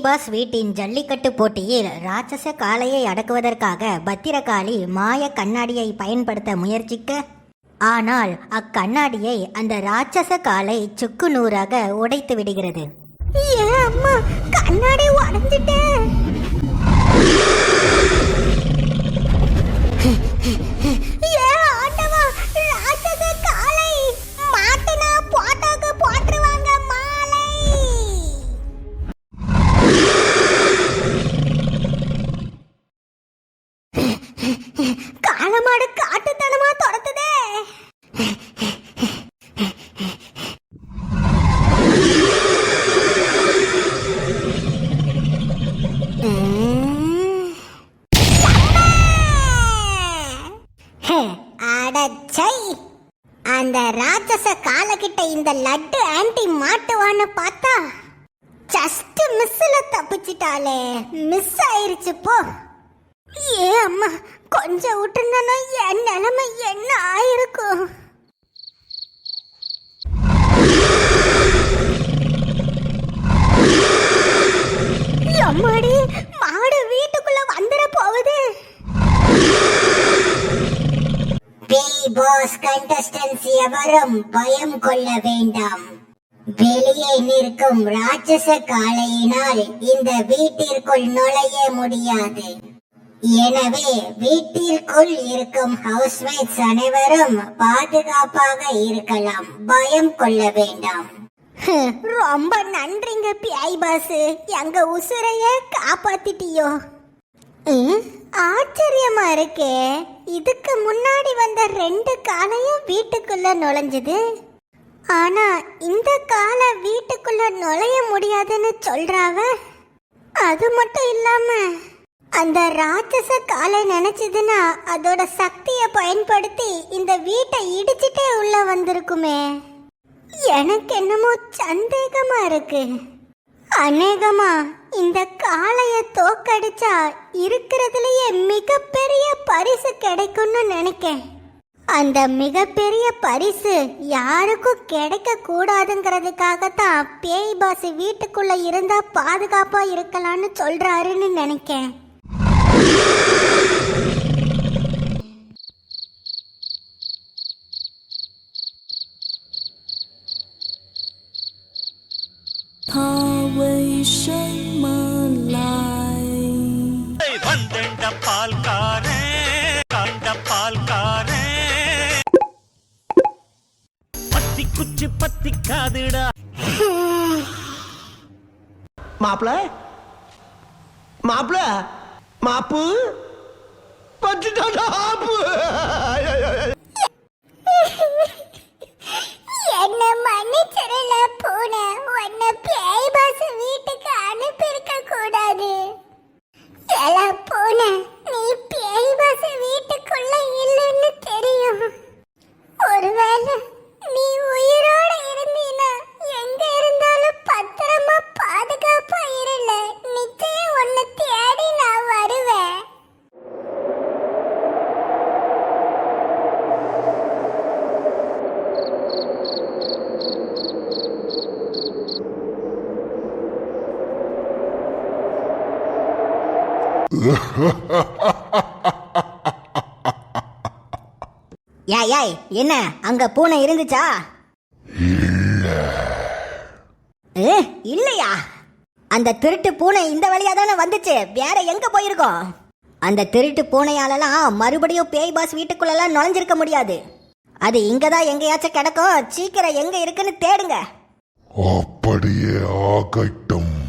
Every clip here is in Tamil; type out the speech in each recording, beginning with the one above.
பாஸ் வீட்டின் ஜல்லிக்கட்டு போட்டியில் ராட்சச காளையை அடக்குவதற்காக பத்திரகாளி மாய கண்ணாடியை பயன்படுத்த முயற்சிக்க ஆனால் அக்கண்ணாடியை அந்த ராட்சச காளை சுக்கு நூறாக உடைத்து விடுகிறது. அம்மா கண்ணாடி உடஞ்சிட்டேன் ஏ அம்மா கொஞ்சம் விட்டுருந்தா என் நிலைமை என்ன ஆயிருக்கும்? அம்மாடி மாடு வீட்டுக்குள்ள வந்துட போகுது. பி பாஸ் கண்டஸ்டன்ஸ் எவரும் பயம் கொள்ள வேண்டாம். வெளியே நிற்கும் ராட்சச காளையினால் இந்த வீட்டிற்குள் நுழைய முடியாது. எனவே வீட்டிற்குள் இருக்கும் ஹவுஸ்மேட்ஸ் அனைவரும் பாதுகாப்பாக இருக்கலாம். பயம் கொள்ள வேண்டாம். ரொம்ப நன்றிங்க பியாய் பாஸ் எங்க உசுரைய காப்பாத்திட்டியோ. ஆச்சரியமா இருக்கே. இதுக்கு முன்னாடி வந்த ரெண்டு காலையும் வீட்டுக்குள்ள நுழைஞ்சது. ஆனா இந்த காலை வீட்டுக்குள்ள நுழைய முடியாதுன்னு சொல்றாவ? அது மட்டும் இல்லாம அந்த ராட்சச காலை நினைச்சதுன்னா அதோட சக்தியை பயன்படுத்தி இந்த வீட்டை இடிச்சிட்டே உள்ள வந்திருக்குமே. எனக்கு என்னமோ சந்தேகமா இருக்கு. அநேகமா இந்த காளைய தோக்கடிச்சா இருக்கிறதுலயே மிகப்பெரிய பரிசு கிடைக்கும்னு நினைக்கேன். அந்த மிகப்பெரிய பரிசு யாருக்கும் கிடைக்க கூடாதுங்கிறதுக்காக தான் பேய் பாஸ் வீட்டுக்குள்ள இருந்தா பாதுகாப்பா இருக்கலாம்னு சொல்றாருன்னு நினைக்கேன். குச்சி பத்தி காதுடா. மாப்பிள மாப்பிள மாப்பு? பத்துட்டாடா ஆப்பு என்ன மன்னிச்சிடல பூனை. உன்னை பேய் பாஸ் வீட்டுக்கு அனுப்பியிருக்க கூடாது. எல பூனை நீ பேய் பாஸ் வீட்டுக்குள்ள இல்லைன்னு தெரியும். ஒருவேளை ஏய் ஏய் என்ன? அங்க பூனை இருந்துச்சா? ஏ, இல்லையா? அந்த திருட்டு பூனை இந்த வழியா தானே வந்துச்சு. வேற எங்க போயிருக்கோம்? அந்த திருட்டு பூனையாலலாம் மறுபடியும் பேய் பாஸ் வீட்டுக்குள்ளலாம் நுழைஞ்சிருக்க முடியாது. அது இங்க தான் எங்கேயாச்சும் கிடக்கும். சீக்கிரம் எங்க இருக்குன்னு தேடுங்க. அப்படியே ஆகட்டும்.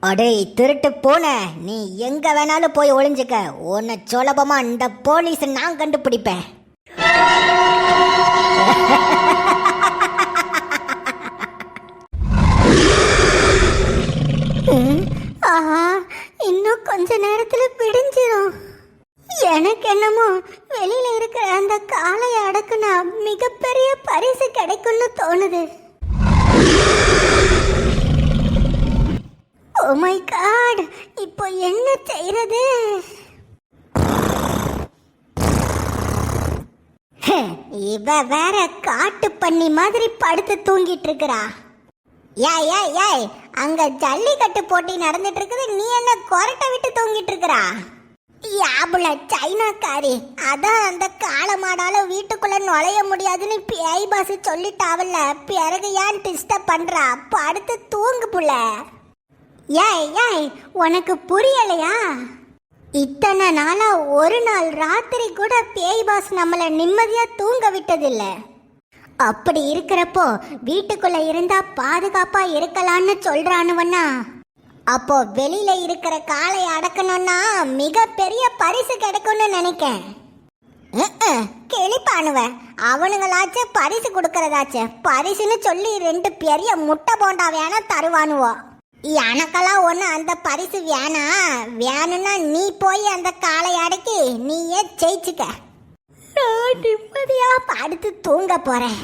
அடே திருட்டு போன. நீ எங்க வேணாலும் போய் ஒளிஞ்சுக்க. உன்னை சுலபமா இந்த போலீஸ் நான் கண்டுபிடிப்பேன். ஆஹா இன்னும் கொஞ்ச நேரத்துல பிடிஞ்சிடும் எனக்கு என்னமோ வெளியில இருக்கிற அந்த காளையை அடக்குனா மிகப்பெரிய பரிசு கிடைக்கும்னு தோணுது. ஓ மை காட் இப்போ என்ன செய்யறது இவ வேற காட்டு பண்ணி மாதிரி படுத்து தூங்கிட்டு இருக்கிறா. ஏய் ஏய் ஏய் அங்க ஜல்லிக்கட்டு போட்டி நடந்துட்டு இருக்குது. நீ என்ன கொரட்டை விட்டு தூங்கிட்டு இருக்கறா? யாபுல சைனாக்காரி அதான் அந்த காலமாடால வீட்டுக்குள்ள நுழைய முடியாதுன்னு பேய் பாஸ் சொல்லிட்டாவல்ல. பிறகு ஏன் டிஸ்டர்ப் பண்றா? படுத்து தூங்கு புள்ள. ஏய் ஏய் உனக்கு புரியலையா? இத்தனை நாளா ஒரு நாள் ராத்திரி கூட பேய் பாஸ் நம்மள நிம்மதியா தூங்க விட்டதில்ல. அப்படி இருக்கிறப்போ வீட்டுக்குள்ள இருந்தா பாதுகாப்பா இருக்கலாம்னு சொல்றானுவன்னா அப்போ வெளியில இருக்கிற காளை அடக்கணும்னா மிகப்பெரிய பரிசு கிடைக்கும்னு நினைக்கேன். கிளிப்பானுவ அவனுங்களாச்சும் பரிசு கொடுக்கறதாச்சு. பரிசுன்னு சொல்லி ரெண்டு பெரிய முட்டை போண்டா வேணா தருவானுவோ. எனக்கெல்லாம் ஒண்ணு அந்த பரிசு வேணாம் வேணும்னா நீ போய் அந்த காளை அடக்கி நீயே ஜெயிச்சுக்க. நிம்மதியா படுத்து தூங்க போறேன்.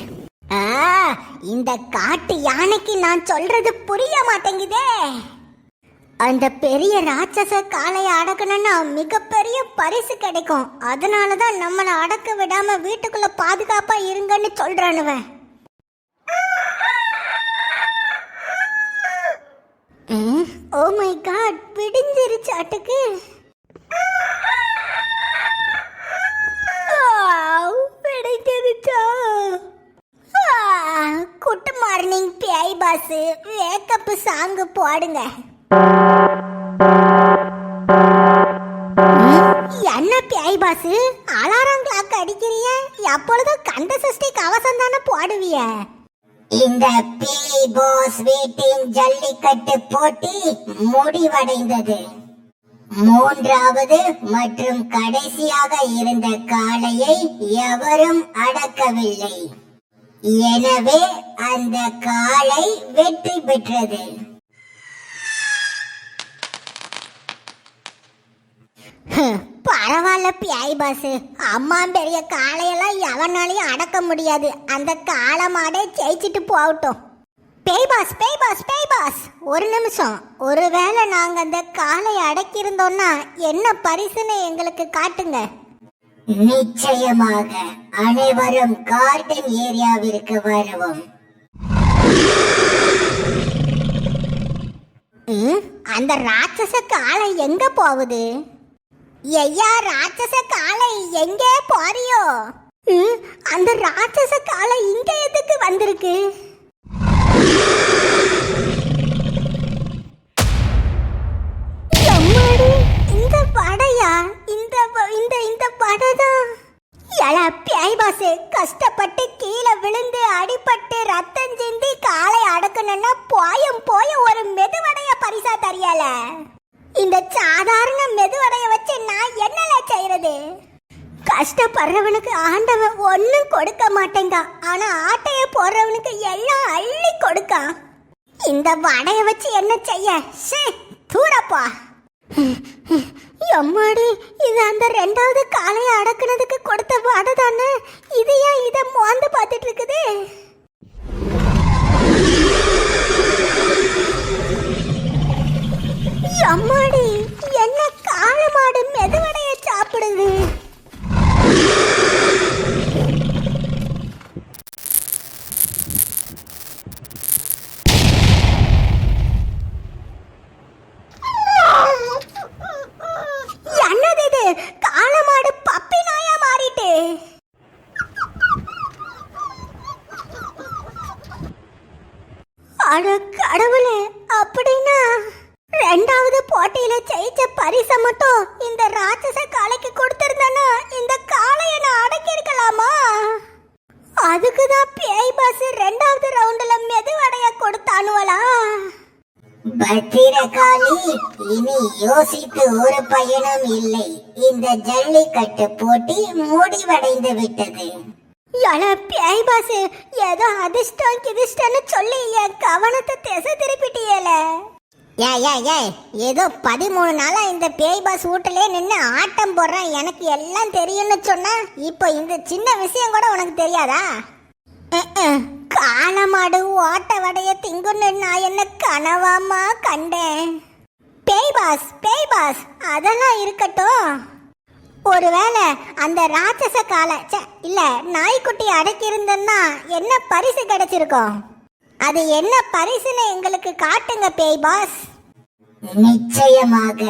இந்த காட்டு யானைக்கு நான் சொல்றது புரிய மாட்டேங்குதே. அந்த பெரிய ராட்சச காளைய அடக்கணும்னா மிகப்பெரிய பரிசு கிடைக்கும். அதனால தான் நம்மளை அடக்க விடாம வீட்டுக்குள்ள பாதுகாப்பா இருங்கன்னு சொல்றானுவன். ஓ மை காட் விடிஞ்சிருச்சாட்டுக்கு oh விடிஞ்சிருச்சா குட் மார்னிங் பேய் பாஸ் வேக்கப் சாங்கு போடுங்க. என்ன பேய் அலாரம் கிளாக் அடிக்கிறிய? எப்பொழுதும் கந்த சஷ்டி கவசம் தானே போடுவிய? இந்த பேய் வீட்டின் ஜல்லிக்கட்டு போட்டி முடிவடைந்தது. மூன்றாவது மற்றும் கடைசியாக இருந்த காளையை எவரும் அடக்கவில்லை. எனவே அந்த காளை வெற்றி பெற்றது. பரவாயில்ல பியாய் பாஸ் அம்மா பெரிய காளையெல்லாம் எவனாலையும் அடக்க முடியாது. அந்த காளை மாடே ஜெயிச்சிட்டு போகட்டும். பேய் பாஸ் பேய் பாஸ் பேய் பாஸ் ஒரு நிமிஷம். ஒருவேளை நாங்க அந்த காளை அடக்கியிருந்தோம்னா என்ன பரிசுன்னு எங்களுக்கு காட்டுங்க. நிச்சயமாக அனைவரும் கார்டன் ஏரியாவிற்கு வருவோம். அந்த ராட்சச காளை எங்க போகுது? ஐயா ராட்சச காளை எங்கே போறியோ? அந்த ராட்சச காளை இங்க எதுக்கு வந்திருக்கு? இந்த படையா இந்த இந்த இந்த படைதான் எல பேய் பாசு கஷ்டப்பட்டு கீழே விழுந்து அடிபட்டு ரத்தம் சிந்தி காலை அடக்கணும்னா போயும் போயும் ஒரு மெதுவடைய பரிசா தரியால இந்த சாதாரண செய்யறது கஷ்டப்படுறவனுக்கு ஆண்டவன் ஒன்றும் கொடுக்க மாட்டேங்க. ஆனா ஆட்டைய போடுறவனுக்கு எல்லாம் அள்ளி கொடுக்கான் இந்த வடைய வச்சு என்ன செய்ய? ஷே, தூரப்பா. எம்மாடி இது அந்த ரெண்டாவது காலையை அடக்குனதுக்கு கொடுத்த வடை தானே இது ஏன் இதை மோந்து பார்த்துட்டு இருக்குது எம்மாடி என்ன காளை மாடு மெதுவடைய சாப்பிடுது என்னது இது காளை மாடு பப்பி நாயா மாறிட்டு அட கடவுளே அப்படின்னா ரெண்டாவது போட்டியில ஜெயிச்ச பரிசை மட்டும் இந்த ராட்சச காளைக்கு கொடுத்திருந்தனா இந்த காளைய நான் அடக்கி இருக்கலாமா அதுக்கு தான் பேய் பாஸ் ரெண்டாவது ரவுண்டுல மெதுவடைய கொடுத்தானுவலா பத்திரகாளி இனி யோசித்து ஒரு பயனும் இல்லை. இந்த ஜல்லிக்கட்டு போட்டி முடிவடைந்து விட்டது. பேய் பாஸ் ஏதோ அதிர்ஷ்டம் கிதிஷ்டம்னு சொல்லி என் கவனத்தை திசை திருப்பிட்டியல. ஏய் ஏதோ பதிமூணு நாளா இந்த பேய் பாஸ் வீட்டிலே நின்று ஆட்டம் போடுறேன் எனக்கு எல்லாம் தெரியும்னு சொன்னா இப்போ இந்த சின்ன விஷயம் கூட உனக்கு தெரியாதா? ஆனமாடு ஓட்ட வடைய திங்குன்னு நான் என்ன கனவாமா கண்டேன்? பேய் பாஸ் பேய் பாஸ் அதெல்லாம் இருக்கட்டும். ஒருவேளை அந்த ராட்சச கால இல்ல நாய்க்குட்டி அடக்கியிருந்தன்னா என்ன பரிசு கிடைச்சிருக்கோம்? அது என்ன பரிசுன்னு எங்களுக்கு காட்டுங்க பேய் பாஸ். நிச்சயமாக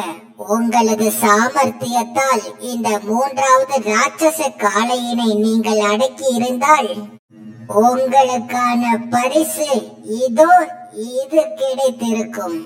உங்களது சாமர்த்தியத்தால் இந்த மூன்றாவது ராட்சச காளையினை நீங்கள் அடக்கி இருந்தால் உங்களுக்கான பரிசு இதோ இது கிடைத்திருக்கும்.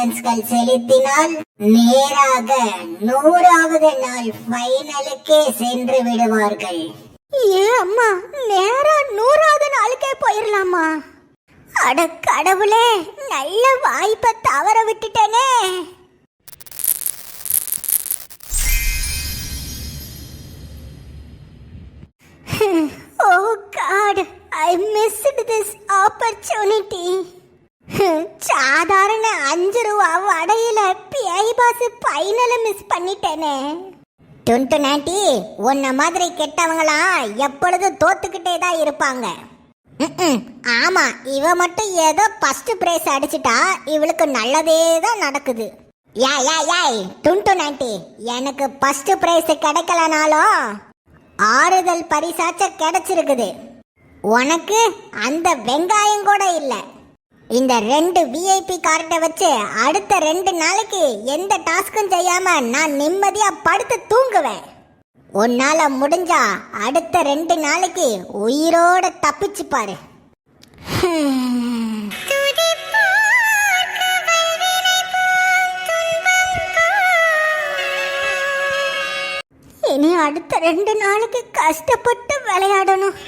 கண்டஸ்டன்ஸ்கள் செலுத்தினால் நேராக நூறாவது நாள் ஃபைனலுக்கே சென்று விடுவார்கள். ஏ அம்மா நேரா நூறாவது நாளுக்கே போயிடலாமா அட கடவுளே நல்ல வாய்ப்பை தவற விட்டுட்டேனே. ஓ god I missed this opportunity சாதாரண அஞ்சு ரூபா வடையில பேய் பாஸ் பைனலை மிஸ் பண்ணிட்டேனே. டுன்ட்டு நாட்டி உன்ன மாதிரி கெட்டவங்களாம் எப்பொழுதும் தோத்துக்கிட்டே தான் இருப்பாங்க. ஆமா இவ மட்டும் ஏதோ ஃபர்ஸ்ட் பிரைஸ் அடிச்சிட்டா இவளுக்கு நல்லதே தான் நடக்குது. யா யா யாய் டுன்ட்டு நாட்டி எனக்கு ஃபர்ஸ்ட் பிரைஸ் கிடைக்கலனாலும் ஆறுதல் பரிசாச்ச கிடைச்சிருக்குது. உனக்கு அந்த வெங்காயம் கூட இல்லை. இந்த ரெண்டு விஐபி கார்டை வச்சு அடுத்த ரெண்டு நாளைக்கு எந்த டாஸ்க்கும் செய்யாம நான் நிம்மதியா படுத்து தூங்குவேன். உன்னால முடிஞ்சா அடுத்த ரெண்டு நாளைக்கு உயிரோட தப்பிச்சு பாரு. இனி அடுத்த ரெண்டு நாளைக்கு கஷ்டப்பட்டு விளையாடணும்.